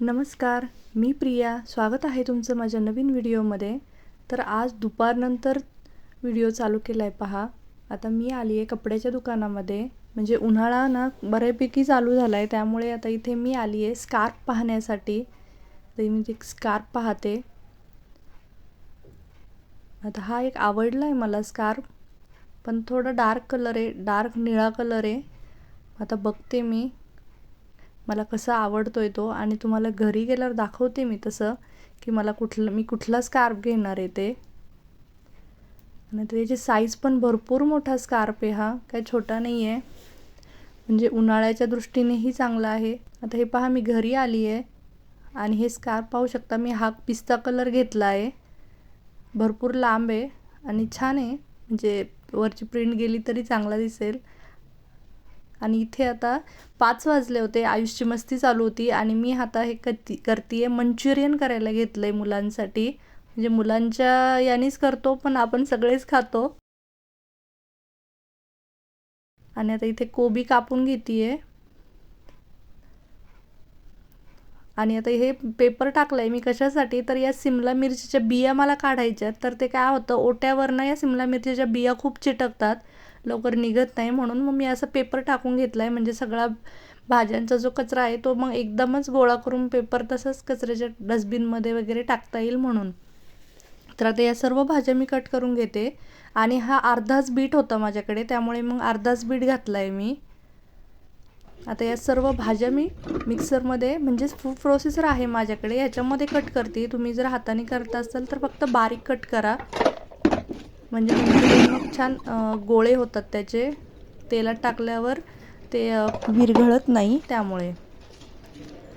नमस्कार मी प्रिया. स्वागत आहे तुमचं माझ्या नवीन व्हिडिओमध्ये. तर आज दुपारनंतर व्हिडिओ चालू केला आहे पहा. आता मी आली आहे कपड्याच्या दुकानामध्ये. म्हणजे उन्हाळा ना बऱ्यापैकी चालू झाला आहे त्यामुळे आता इथे मी आली आहे स्कार्फ पाहण्यासाठी. तर मी ते स्कार्फ पाहते. आता हा एक आवडला आहे मला स्कार्फ. पण थोडं डार्क कलर आहे डार्क निळा कलर आहे. आता बघते मी. मला कसा आवडतो आहे तो आणि तुम्हाला घरी गेल्यावर दाखवते मी तसं की मला कुठलं मी कुठला स्कार्फ घेणार आहे ते. आणि त्याची साईज पण भरपूर मोठा स्कार्फ आहे हा काय छोटा नाही आहे म्हणजे उन्हाळ्याच्या दृष्टीनेही चांगला आहे. आता हे पहा मी घरी आली आहे आणि हे स्कार्फ पाहू शकता मी हा पिस्ता कलर घेतला आहे. भरपूर लांब आहे आणि छान आहे. म्हणजे वरची प्रिंट गेली तरी चांगला दिसेल. आणि इथे आता पाच वाजले होते आयुषची मस्ती चालू होती आणि मी आता हे कती करते मंचुरियन करायला घेतलं आहे मुलांसाठी. म्हणजे मुलांच्या यानेच करतो पण आपण सगळेच खातो. आणि आता इथे कोबी कापून घेते आणि आता हे पेपर टाकलं आहे मी कशासाठी तर या सिमला मिरचीच्या बिया मला काढायच्या तर ते काय होतं ओट्यावरनं या सिमला मिरचीच्या बिया खूप चिटकतात. लवकर निघत नाही म्हणून मग मी असं पेपर टाकून घेतला आहे म्हणजे सगळा भाज्यांचा जो कचरा आहे तो मग एकदमच गोळा करून पेपर तसंच कचऱ्याच्या डस्टबिनमध्ये वगैरे टाकता येईल म्हणून. तर आता या सर्व भाज्या मी कट करून घेते. आणि हा अर्धाच बीट होता माझ्याकडे त्यामुळे मग अर्धाच बीट घातला आहे मी. आता या सर्व भाज्या मी मिक्सरमध्ये म्हणजेच फूड प्रोसेसर आहे माझ्याकडे याच्यामध्ये कट करते. तुम्ही जर हाताने करत असाल तर फक्त बारीक कट करा. म्हणजे मग छान गोळे होतात त्याचे. तेलात टाकल्यावर ते विरघळत नाही त्यामुळे.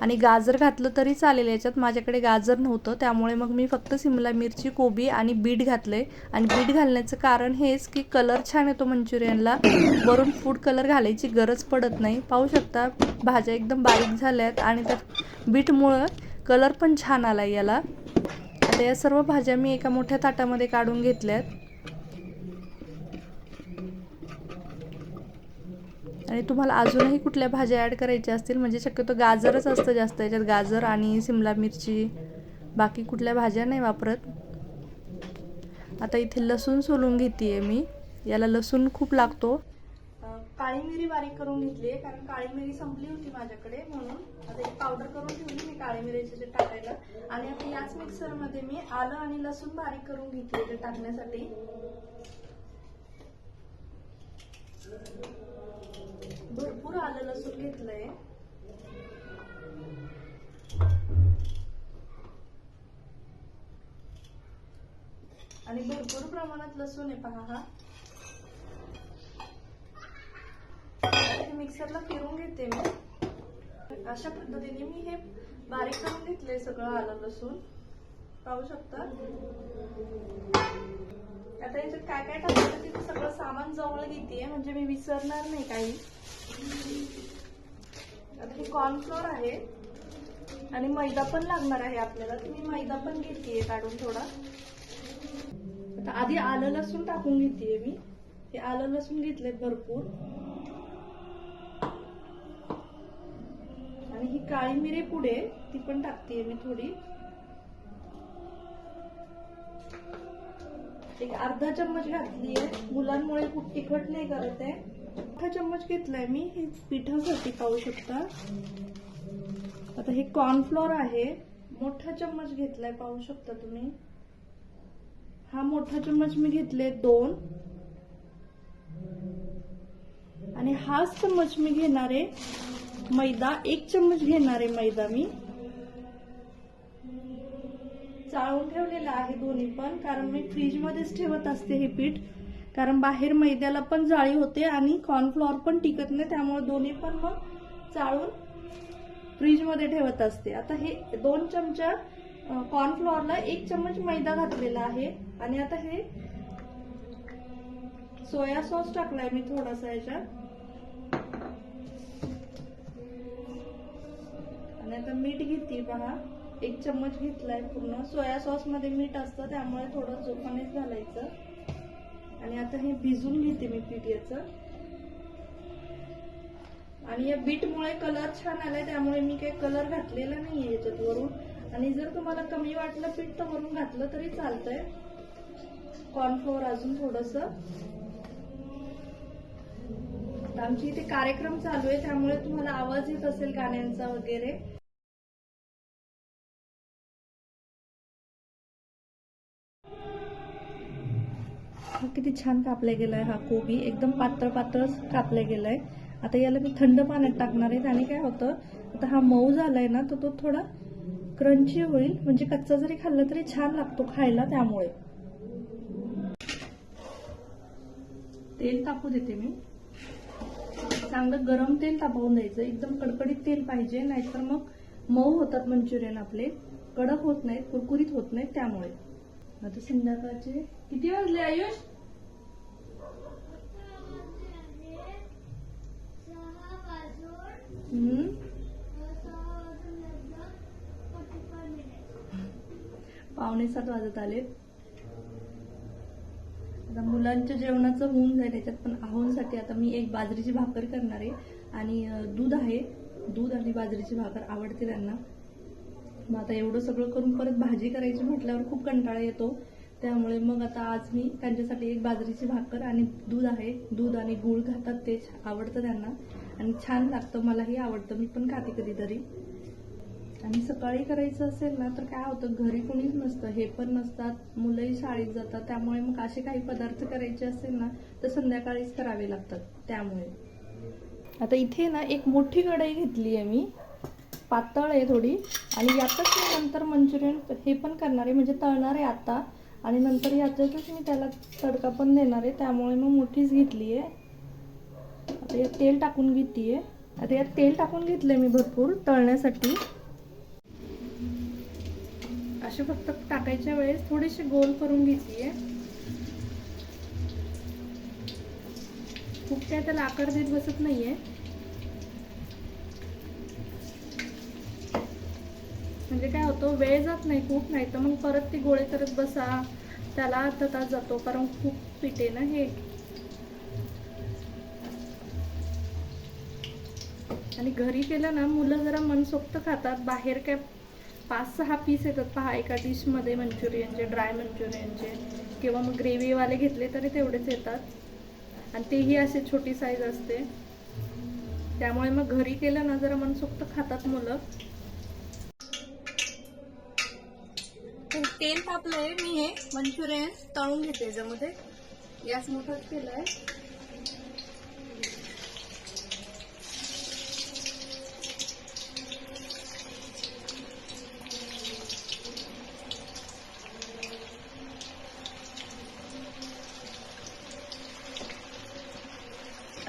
आणि गाजर घातलं तरी चालेल याच्यात माझ्याकडे गाजर नव्हतं. त्यामुळे मग मी फक्त सिमला मिरची कोबी आणि बीट घातले. आणि बीट घालण्याचं कारण हेच की कलर छान येतो मंचुरियनला. वरून फूड कलर घालायची गरज पडत नाही. पाहू शकता भाज्या एकदम बारीक झाल्यात आणि त्यात बीटमुळं कलर पण छान आला याला. आता या सर्व भाज्या मी एका मोठ्या ताटामध्ये काढून घेतल्यात. आणि तुम्हाला अजूनही कुठल्या भाज्या ॲड करायच्या असतील? म्हणजे शक्यतो गाजरच असतं जास्त याच्यात गाजर आणि सिमला मिरची बाकी कुठल्या भाज्या नाही वापरत. आता इथे लसूण सोलून घेते आहे मी. याला लसूण खूप लागतो. काळी मिरी बारीक करून घेतली आहे कारण काळी मिरी संपली होती माझ्याकडे म्हणून. आता एक पावडर करून ठेवली मी काळी मिरीचे टाकायला. आणि आता याच मिक्सरमध्ये मी आलं आणि लसूण बारीक करून घेतली ते टाकण्यासाठी. भरपूर आलं लसूण घेतलंय. आणि भरपूर प्रमाणात लसूण आहे पहा हा. मिक्सरला फिरून घेते मी. अशा पद्धतीने मी हे बारीक करून घेतलंय सगळं आलं लसूण. पाहू शकता? आता याच्यात काय काय टाकायचं ते सगळं सामान जवळ घेते म्हणजे मी विसरणार नाही काही. आता हे कॉर्नफ्लोअर आहे. आणि मैदा पण लागणार आहे आपल्याला. मी मैदा पण घेते काढून थोडा. आता आधी आलं लसूण टाकून घेते मी. हे आलं लसूण घेतले भरपूर. आणि ही काळी मिरी पुढे ती पण टाकते मी थोडी. एक अर्धा चम्मच घातली आहे मुलांमुळे खूप तिखट नाही करत आहे. अर्धा चम्मच घेतलाय मी. हे पिठासाठी पाहू शकता. आता हे कॉर्नफ्लोअर आहे. मोठा चम्मच घेतलाय पाहू शकता तुम्ही. हा मोठा चम्मच मी घेतले दोन. आणि हाच चम्मच मी घेणार आहे. मैदा एक चम्मच घेणार आहे मैदा मी. चाळून ठेवलेलं आहे दोन्ही पण. कारण मी फ्रीजमध्येच ठेवत असते हे पीठ. कारण बाहेर मैद्याला पण जाळी होते आणि कॉर्नफ्लॉवर पण टिकत नाही. त्यामुळे दोन्ही पण मग चाळून फ्रीजमध्ये ठेवत असते. आता हे दोन चमचा कॉर्नफ्लॉवरला एक चम्मच मैदा घातलेला आहे. आणि आता हे सोया सॉस टाकलाय मी थोडासा याच्यात. आणि आता मीठ घेते पहा. एक चम्मच घेतलाय पूर्ण. सोया सॉसमध्ये मीठ असतं त्यामुळे थोडं जोपानेच घालायचं. आणि आता हे भिजून घेते मी पीठ याचं. आणि या बीटमुळे कलर छान आलाय त्यामुळे मी काही कलर घातलेला नाहीये याच्यात वरून आणि जर तुम्हाला कमी वाटलं पीठ तर वरून घातलं तरी चालतंय. कॉर्नफ्लोअर अजून थोडस. आमची इथे कार्यक्रम चालू आहे त्यामुळे तुम्हाला आवाज येत असेल गाण्यांचा वगैरे. किती छान कापला गेलाय हा कोबी. एकदम पातळ पातळ कापला गेलाय. आता याला मी थंड पाण्यात टाकणार आहे. त्याने काय होतं आता हा मऊ झालाय ना तर तो थोडा क्रंची होईल. म्हणजे कच्चा जरी खाल्ला तरी छान लागतो खायला त्यामुळे. तेल तापू देते मी. चांगलं गरम तेल तापवून द्यायचं. एकदम कडकडीत तेल पाहिजे नाहीतर मग मऊ होतात मंचुरियन आपले. कडक होत नाहीत कुरकुरीत होत नाहीत त्यामुळे. आता संध्याकाळचे किती वाजले आयुष? हम्म? पावणे सात वाजत आले. आता मुलांच्या जेवणाचं होऊन जाईल याच्यात पण आहोंसाठी आता मी एक बाजरीची भाकर करणार आहे. आणि दूध आहे. दूध आणि बाजरीची भाकर आवडते त्यांना. मग आता एवढं सगळं करून परत भाजी करायची म्हटल्यावर खूप कंटाळा येतो. त्यामुळे मग आता आज मी त्यांच्यासाठी एक बाजरीची भाकर आणि दूध आहे. दूध आणि गूळ घातात ते आवडतं त्यांना. आणि छान लागतं मलाही आवडतं. मी पण खाते कधीतरी. आणि सकाळी करायचं असेल ना तर काय होतं घरी कोणीच नसतं हे पण नसतात. मुलंही शाळेत जातात त्यामुळे मग असे काही पदार्थ करायचे असेल ना तर संध्याकाळीच करावे लागतात त्यामुळे. आता इथे ना एक मोठी कढई घेतली आहे मी. पातळ आहे थोडी. आणि यातच मी नंतर मंचुरियन हे पण करणार आहे म्हणजे तळणार आहे आता. आणि नंतर याच्यातच मी त्याला तडका पण देणार आहे त्यामुळे मग मोठीच घेतली आहे. आता यात तेल टाकून घेते आता यात तेल टाकून घेतलंय मी भरपूर तळण्यासाठी. असे फक्त टाकायच्या वेळेस थोडेसे गोल करून घेतलीये खूप काय त्याला आकार देत बसत नाहीये. म्हणजे काय होतं वेळ जात नाही खूप नाही तर मग परत ती गोळे करत बसा. त्याला अर्धा तास जातो कारण खूप पिटे ना हे. आणि घरी केलं ना मुलं जरा मनसोक्त खातात. बाहेर काय पाच सहा पीस येतात पहा एका डिशमध्ये मंचुरियनचे ड्राय मंचुरियनचे. किंवा मग ग्रेव्हीवाले घेतले तरी तेवढेच येतात. आणि तेही असे छोटी साईज असते. त्यामुळे मग घरी केलं ना जरा मनसोक्त खातात मुलं. तेल तापलंय मी हे मंचुरियन तळून घेते याच्यामध्ये. गॅस मोठाच केलाय.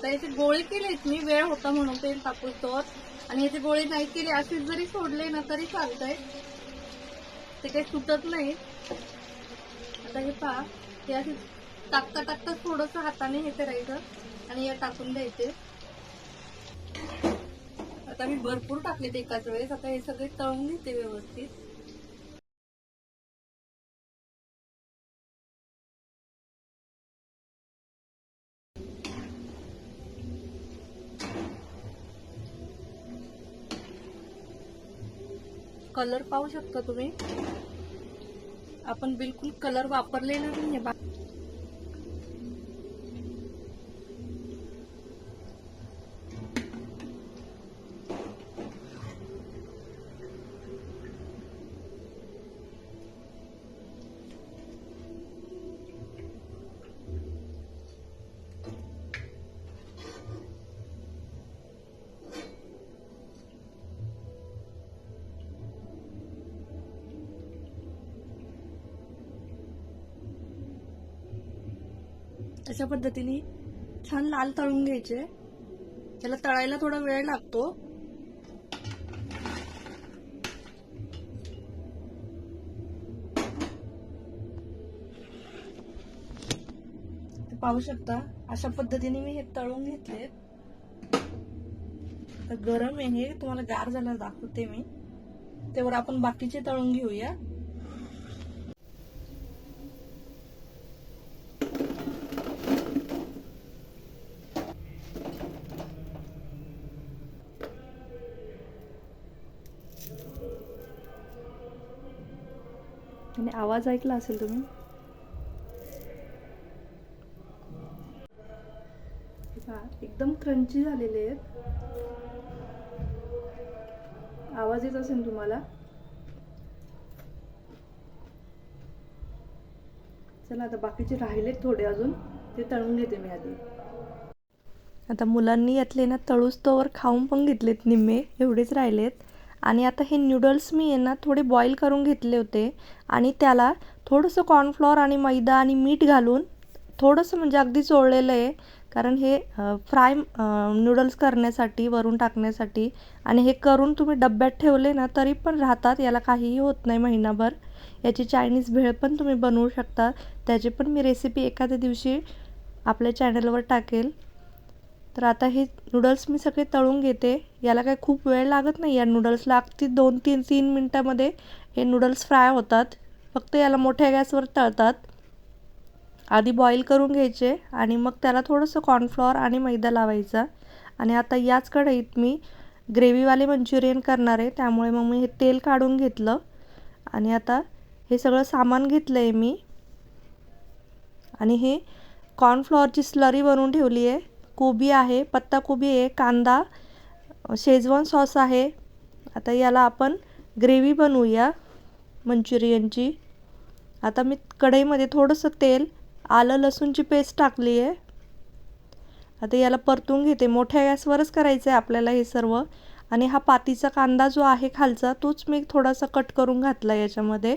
आता याचे गोळे केलेत मी वेळ होता म्हणून तेल टाकून तर. आणि याचे गोळे नाही केले असेच जरी सोडले ना तरी चालतंय. ते काही सुटत नाही. आता हे पहा हे असे टाकता टाकता थोडस हाताने हे करायचं आणि हे टाकून द्यायचे. आता मी भरपूर टाकलेत एकाच वेळेस. आता हे सगळे तळून घेते व्यवस्थित. कलर पाहू शकता तुम्ही? आपण बिलकुल कलर वापरलेला नाहीये अशा पद्धतीने छान लाल तळून घ्यायचे. त्याला तळायला थोडा वेळ लागतो. पाहू शकता अशा पद्धतीने मी हे तळून घेतले. गरम आहे हे तुम्हाला गार झाल्यावर दाखवते मी. त्यावर आपण बाकीचे तळून घेऊया. आवाज ऐकला असेल तुम्ही? एकदम क्रंची झालेले आहेत. आवाज येत असेल तुम्हाला? चला आता बाकीचे राहिलेत थोडे अजून. ते तळून घेते मी आधी. आता मुलांनी यातले ना तळूस तोवर खाऊन पण घेतलेत निम्मे. एवढेच राहिलेत. आणि आता हे नूडल्स मी आहे ना थोडे बॉईल करून घेतले होते. आणि त्याला थोडंसं कॉर्नफ्लॉर आणि मैदा आणि मीठ घालून थोडंसं म्हणजे अगदी चोळलेलं आहे. कारण हे फ्राय नूडल्स करण्यासाठी वरून टाकण्यासाठी आणि हे करून तुम्ही डब्यात ठेवले ना तरी पण राहतात. याला काहीही होत नाही महिनाभर. याची चायनीज भेळ पण तुम्ही बनवू शकता. त्याची पण मी रेसिपी एखाद्या दिवशी आपल्या चॅनलवर टाकेल. तर आता हे नूडल्स मी सगळे तळून घेते. याला काही खूप वेळ लागत नाही. या नूडल्सला अगदी दोन तीन तीन मिनटामध्ये हे नूडल्स फ्राय होतात. फक्त याला मोठ्या गॅसवर तळतात. आधी बॉईल करून घ्यायचे आणि मग त्याला थोडंसं कॉर्नफ्लॉर आणि मैदा लावायचा. आणि आता याच कढईत मी ग्रेव्हीवाले मंचुरियन करणार आहे. त्यामुळे मग मी हे तेल काढून घेतलं. आणि आता हे सगळं सामान घेतलं आहे मी. आणि हे कॉर्नफ्लॉरची स्लरी बनवून ठेवली आहे. कोबी आहे पत्ताकोबी आहे कांदा शेजवान सॉस आहे. आता याला आपण ग्रेव्ही बनवूया मंचुरियनची आता मी कढईमध्ये थोडंसं तेल आलं लसूणची पेस्ट टाकली आहे. आता याला परतून घेते. मोठ्या गॅसवरच करायचं आहे आपल्याला हे सर्व. आणि हा पातीचा कांदा जो आहे खालचा तोच मी थोडासा कट करून घातला याच्यामध्ये.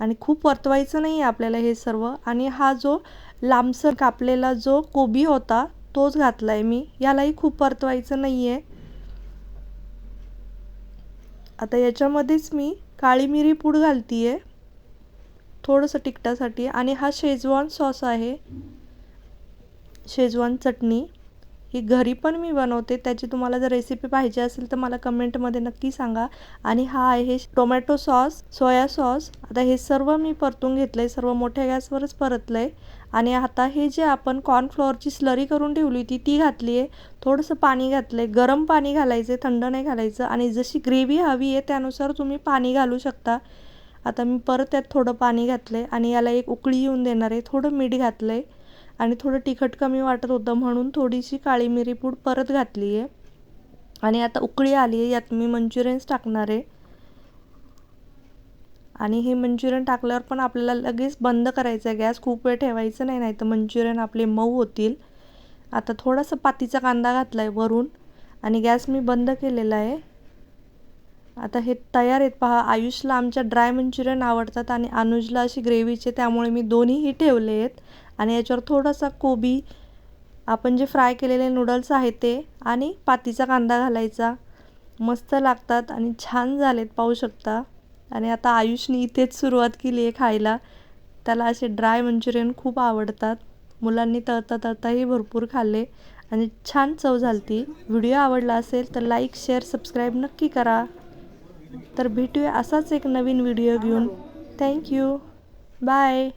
आणि खूप परतवायचं नाही आहे आपल्याला हे सर्व. आणि हा जो लांबसर कापलेला जो कोबी होता तोच घातला आहे मी. यालाही खूप परतवायचं नाही आहे आता याच्यामध्येच मी काळी मिरी पूड घालती आहे थोडंसं तिखटासाठी. आणि हा शेजवान सॉस आहे. शेजवान चटणी. ही घरी पण मी बनवते. त्याची तुम्हाला जर रेसिपी पाहिजे असेल तर मला कमेंटमध्ये नक्की सांगा. आणि हा आहे टोमॅटो सॉस सोया सॉस आता हे सर्व मी परतून घेतलं आहे सर्व मोठ्या गॅसवरच परतलं आहे आणि आता हे जे आपण कॉर्नफ्लॉवरची स्लरी करून ठेवली होती ती घातली आहे थोडंसं पाणी घातलं आहे गरम पाणी घालायचं आहे थंड नाही घालायचं. आणि जशी ग्रेव्ही हवी आहे त्यानुसार तुम्ही पाणी घालू शकता. आता मी परत त्यात थोडं पाणी घातलं आहे आणि याला एक उकळी येऊन देणार आहे. थोडं मीठ घातलं आहे आणि थोडं तिखट कमी वाटत होतं म्हणून थोडीशी काळी मिरी पूड परत घातली आहे. आणि आता उकळी आली आहे यात मी मंचुरियन्स टाकणार आहे. आणि हे मंचुरियन टाकल्यावर पण आपल्याला लगेच बंद करायचं आहे गॅस खूप वेळ ठेवायचं नाही नाही तर मंचुरियन आपले मऊ होतील. आता थोडासा पातीचा कांदा घातला आहे वरून आणि गॅस मी बंद केलेला आहे. आता हे तयार आहेत पहा आयुषला आमच्या ड्राय मंचुरियन आवडतात आणि अनुजला अशी ग्रेव्हीचे त्यामुळे मी दोन्हीही ठेवले आहेत. आणि याच्यावर थोडासा कोबी आपण जे फ्राय केलेले नूडल्स आहेत ते आणि पातीचा कांदा घालायचा. मस्त लागतात आणि छान झालेत पाहू शकता. आणि आता आयुषने इथेच सुरुवात केली आहे खायला. त्याला असे ड्राय मंचुरियन खूप आवडतात. मुलांनी तळता तळताही भरपूर खाल्ले. आणि छान चव झालती. व्हिडिओ आवडला असेल तर लाईक शेअर सबस्क्राईब नक्की करा. तर भेटूया असाच एक नवीन व्हिडिओ घेऊन. Thank you bye.